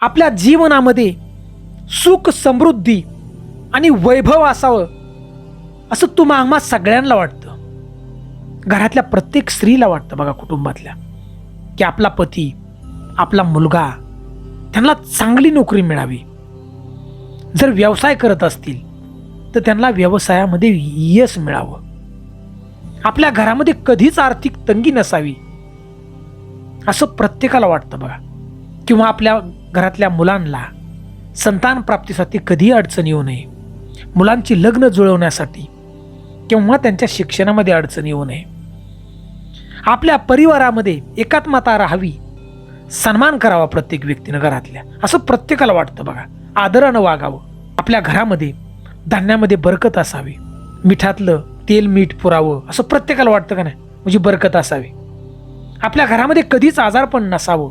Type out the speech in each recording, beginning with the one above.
आपल्या जीवनामध्ये सुख समृद्धी आणि वैभव असावं असं तुम्हा आम्हा सगळ्यांना वाटतं. घरातल्या प्रत्येक स्त्रीला वाटतं बघा कुटुंबातल्या की आपला पती आपला मुलगा त्यांना चांगली नोकरी मिळावी. जर व्यवसाय करत असतील तर त्यांना व्यवसायामध्ये यश मिळावं. आपल्या घरामध्ये कधीच आर्थिक तंगी नसावी असं प्रत्येकाला वाटतं बघा. किंवा आपल्या घरातल्या मुलांना संतान प्राप्तीसाठी कधीही अडचण येऊ नये. मुलांची लग्न जुळवण्यासाठी किंवा त्यांच्या शिक्षणामध्ये अडचण येऊ नये. आपल्या परिवारामध्ये एकात्मता राहावी सन्मान करावा प्रत्येक व्यक्तीनं घरातल्या. असं प्रत्येकाला वाटतं बघा. आदरानं वागावं. आपल्या घरामध्ये धान्यामध्ये बरकत असावी. मिठातलं तेल मीठ पुरावं असं प्रत्येकाला वाटतं का नाही? म्हणजे बरकत असावी. आपल्या घरामध्ये कधीच आजारपण नसावं.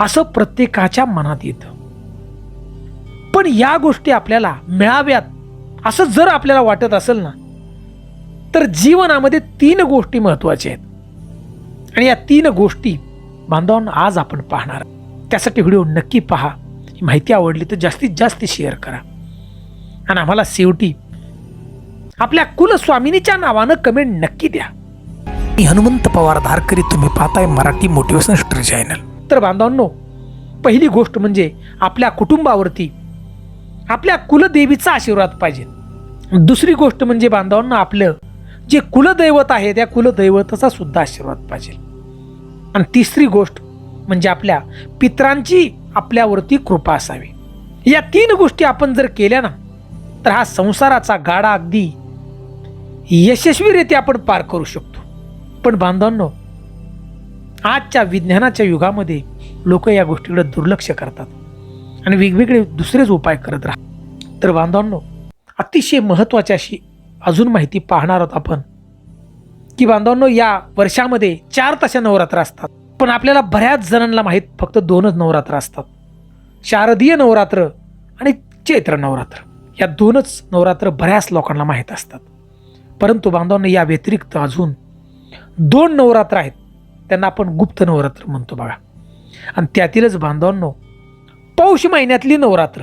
असं प्रत्येकाच्या मनात येतं. पण या गोष्टी आपल्याला मिळाव्यात असं जर आपल्याला वाटत असेल ना तर जीवनामध्ये तीन गोष्टी महत्त्वाच्या आहेत. आणि या तीन गोष्टी बांधवांना आज आपण पाहणार. त्यासाठी व्हिडिओ नक्की पहा. ही माहिती आवडली तर जास्तीत जास्त शेअर करा. आणि आम्हाला शेवटी आपल्या कुलस्वामिनीच्या नावानं कमेंट नक्की द्या. मी हनुमंत पवार धारकरी तुम्ही पाहताय मराठी मोटिवेशनल स्टोरी चॅनल. तर बांधवांनो पहिली गोष्ट म्हणजे आपल्या कुटुंबावरती आपल्या कुलदेवीचा आशीर्वाद पाहिजे. दुसरी गोष्ट म्हणजे बांधवांना आपलं जे कुलदैवत आहे त्या कुलदैवताचा सुद्धा आशीर्वाद पाहिजे. आणि तिसरी गोष्ट म्हणजे आपल्या पित्रांची आपल्यावरती कृपा असावी. या तीन गोष्टी आपण जर केल्या ना तर हा संसाराचा गाडा अगदी यशस्वीरित्या आपण पार करू शकतो. पण बांधवांनो आजच्या विज्ञानाच्या युगामध्ये लोक या गोष्टीकडे दुर्लक्ष करतात आणि वेगवेगळे दुसरेच उपाय करत राहतात. तर बांधवांनो अतिशय महत्त्वाची अशी अजून माहिती पाहणार आहोत आपण. की बांधवांनो या वर्षामध्ये चार तशा नवरात्र असतात. पण आपल्याला बऱ्याच जणांना माहीत फक्त दोनच नवरात्र असतात. शारदीय नवरात्र आणि चैत्र नवरात्र. या दोनच नवरात्र बऱ्याच लोकांना माहीत असतात. परंतु बांधवांनो या व्यतिरिक्त अजून दोन नवरात्र आहेत. त्यांना आपण गुप्त नवरात्र म्हणतो बघा. आणि त्यातीलच बांधवांनो पौष महिन्यातली नवरात्र.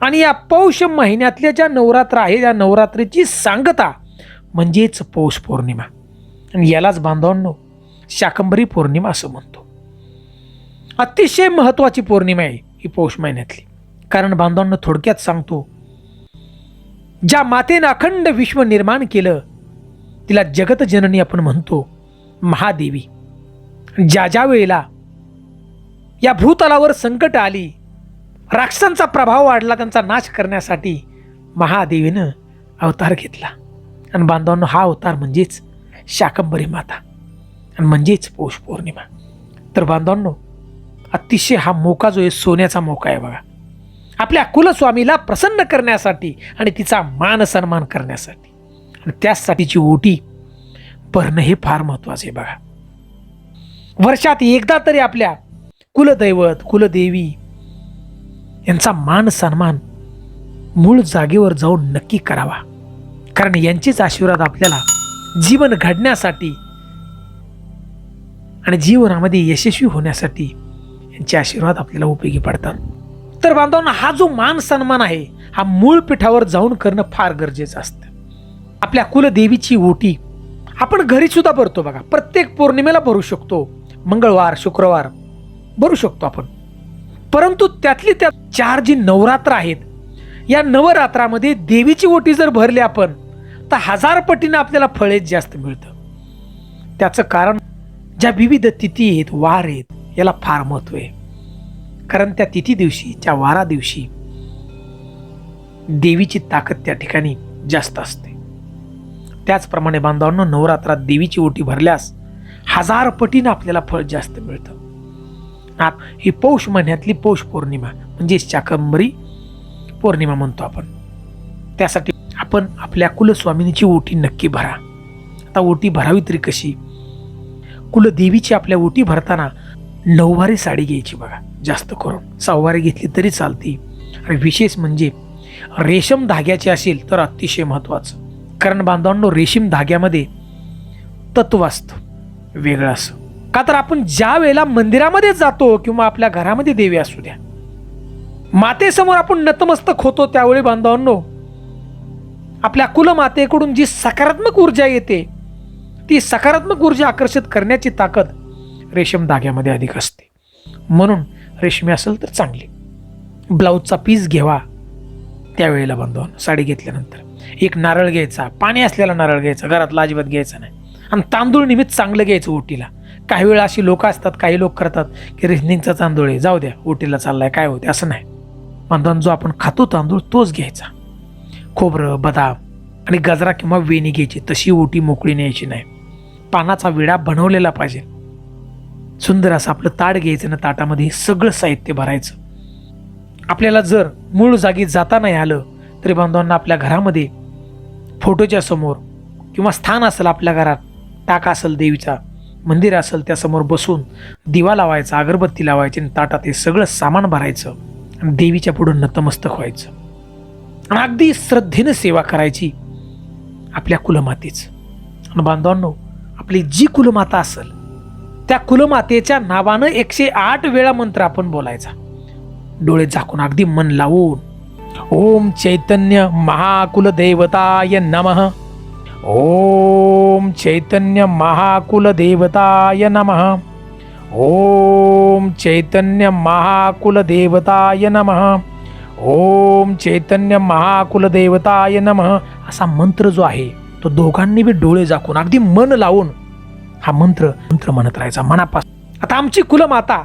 आणि या पौष महिन्यातल्या ज्या नवरात्र आहे या नवरात्रीची सांगता म्हणजेच पौष पौर्णिमा. आणि यालाच बांधवांनो शाकंभरी पौर्णिमा असं म्हणतो. अतिशय महत्त्वाची पौर्णिमा आहे ही पौष महिन्यातली. कारण बांधवांनो थोडक्यात सांगतो ज्या मातेनं अखंड विश्व निर्माण केलं तिला जगतजननी आपण म्हणतो महादेवी. ज्या ज्या वेळेला या भूतलावर संकट आली राक्षसांचा प्रभाव वाढला त्यांचा नाश करण्यासाठी महादेवीनं अवतार घेतला. आणि बांधवांनो हा अवतार म्हणजेच शाकंभरी माता आणि म्हणजेच पौष पौर्णिमा. तर बांधवांनो अतिशय हा मोका जो आहे सोन्याचा मोका आहे बघा. आपल्या कुलस्वामीला प्रसन्न करण्यासाठी आणि तिचा मान सन्मान करण्यासाठी. आणि त्यासाठीची ओटी भरणं हे फार महत्त्वाचं आहे बघा. वर्षात एकदा तरी आपल्या कुलदैवत कुलदेवी यांचा मान सन्मान मूळ जागेवर जाऊन नक्की करावा. कारण यांचेच आशीर्वाद आपल्याला जीवन घडण्यासाठी आणि जीवनामध्ये यशस्वी होण्यासाठी यांचे आशीर्वाद आपल्याला उपयोगी पडतात. तर बांधवांना हा जो मान सन्मान आहे हा मूळ पीठावर जाऊन करणं फार गरजेचं असतं. आपल्या कुलदेवीची ओटी आपण घरी सुद्धा भरतो बघा. प्रत्येक पौर्णिमेला भरू शकतो. मंगळवार शुक्रवार भरू शकतो आपण. परंतु त्यातली त्या चार जी नवरात्र आहेत या नवरात्रामध्ये देवीची ओटी जर भरली आपण तर हजार पटीनं आपल्याला फळेच जास्त मिळतं. त्याचं कारण ज्या विविध तिथी आहेत वार आहेत याला फार महत्त्व आहे. कारण त्या तिथी दिवशी त्या वारा दिवशी देवीची ताकद त्या ठिकाणी जास्त असते. त्याचप्रमाणे बांधवांनो नवरात्रात देवीची ओटी भरल्यास हजार पटीनं आपल्याला फळ जास्त मिळतं. आप ही पौष महिन्यातली पौष पौर्णिमा म्हणजे शाकंबरी पौर्णिमा म्हणतो आपण. त्यासाठी आपण आपल्या कुलस्वामिनीची ओटी नक्की भरा. आता ओटी भरावी तरी कशी? कुलदेवीची आपल्या ओटी भरताना नऊवारी साडी घ्यायची बघा जास्त करून. सहावारी घेतली तरी चालते. आणि विशेष म्हणजे रेशम धाग्याचे असेल तर अतिशय महत्त्वाचं. कारण बांधवांनो रेशीम धाग्यामध्ये तत्व असतं. वेगळं असं. का तर आपण ज्या वेळेला मंदिरामध्ये जातो किंवा आपल्या घरामध्ये देवी असू द्या मातेसमोर आपण नतमस्तक होतो त्यावेळी बांधवांनो आपल्या कुलमातेकडून जी सकारात्मक ऊर्जा येते ती सकारात्मक ऊर्जा आकर्षित करण्याची ताकद रेशम धाग्यामध्ये अधिक असते. म्हणून रेशमी असेल तर चांगली. ब्लाऊजचा पीस घ्यावा त्यावेळेला बांधवांनो साडी घेतल्यानंतर. एक नारळ घ्यायचा पाणी असलेला नारळ घ्यायचा घरातला अजिबात घ्यायचा नाही. आणि तांदूळ निमित्त चांगलं घ्यायचं ओटीला. काही वेळा अशी लोक असतात काही लोक करतात की रेशनिंगचा तांदूळ आहे जाऊ द्या ओटीला चाललाय काय होते असं नाही. बांधवांनो जो आपण खातो तांदूळ तोच घ्यायचा. खोबरं बदाम आणि गजरा किंवा वेणी घ्यायची. तशी ओटी मोकळी न्यायची नाही. पानाचा विडा बनवलेला पाहिजे. सुंदर असं आपलं ताट घ्यायचं ना ताटामध्ये सगळं साहित्य भरायचं. आपल्याला जर मूळ जागी जाता नाही आलं तरी बांधवांना आपल्या घरामध्ये फोटोच्या समोर किंवा स्थान असेल आपल्या घरात टाका असेल देवीचा मंदिर असेल त्यासमोर बसून दिवा लावायचा अगरबत्ती लावायची आणि ताटात हे सगळं सामान भरायचं आणि देवीच्या पुढं नतमस्तक व्हायचं. आणि अगदी श्रद्धेनं सेवा करायची आपल्या कुलमातेच. आणि बांधवांनो आपली जी कुलमाता असेल त्या कुलमातेच्या नावानं एकशे आठ वेळा मंत्र आपण बोलायचा. डोळे झाकून अगदी मन लावून ओम चैतन्य महाकुल देवताय नमः. ओम चैतन्य महाकुल देवताय नमः। ओम चैतन्य महाकुल देवताय नमः। ओम चैतन्य महाकुल देवताय नमः। असा मंत्र जो आहे तो दोघांनी बी डोळे झाकून अगदी मन लावून हा मंत्र मंत्र म्हणत राहायचा मनापासून. आता आमची कुलमाता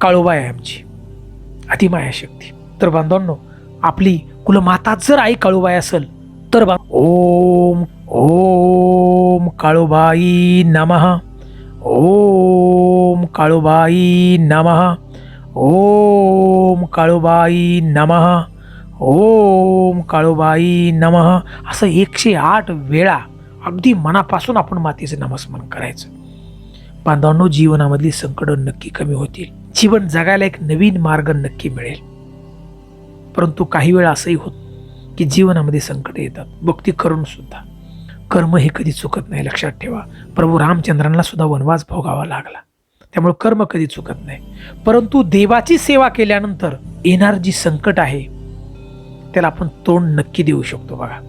काळोबाई आहे आमची अतिमाया शक्ती. तर बांधवांनो आपली कुलमाता जर आई काळूबाई असेल तर बा ओम ओम काळूबाई नमः. ओम काळूबाई नमः. ओम काळूबाई नमः. ओम काळूबाई नमः. असं एकशे आठ वेळा अगदी मनापासून आपण मातेचं नामस्मरण करायचं. बांधवांनो जीवनामधली संकटं नक्की कमी होतील. जीवन जगायला एक नवीन मार्ग नक्की मिळेल. परंतु काही वेळा असंही होत की जीवनामध्ये संकट येतात. भक्ती करून सुद्धा कर्म हे कधी चुकत नाही लक्षात ठेवा. प्रभू रामचंद्रांना सुद्धा वनवास भोगावा लागला. त्यामुळे कर्म कधी चुकत नाही. परंतु देवाची सेवा केल्यानंतर येणार जी संकट आहे त्याला आपण तोंड नक्की देऊ शकतो बघा.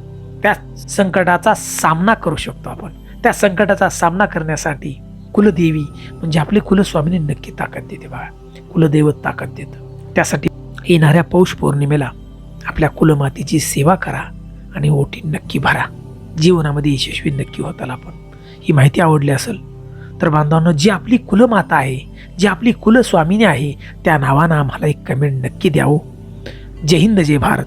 त्या संकटाचा सामना करू शकतो आपण. त्या संकटाचा सामना करण्यासाठी कुलदेवी म्हणजे आपली कुलस्वामीने नक्की ताकद देते बघा. कुलदैवत ताकद देतं. त्यासाठी येणाऱ्या पौष पौर्णिमेला आपल्या कुलमातेची सेवा करा आणि ओटी नक्की भरा. जीवनामध्ये यशस्वी नक्की होताल आपण. ही माहिती आवडली असेल तर बांधवांनो जी आपली कुलमाता आहे जी आपली कुलस्वामिनी आहे त्या नावानं आम्हाला एक कमेंट नक्की द्यावं. जय हिंद जय भारत.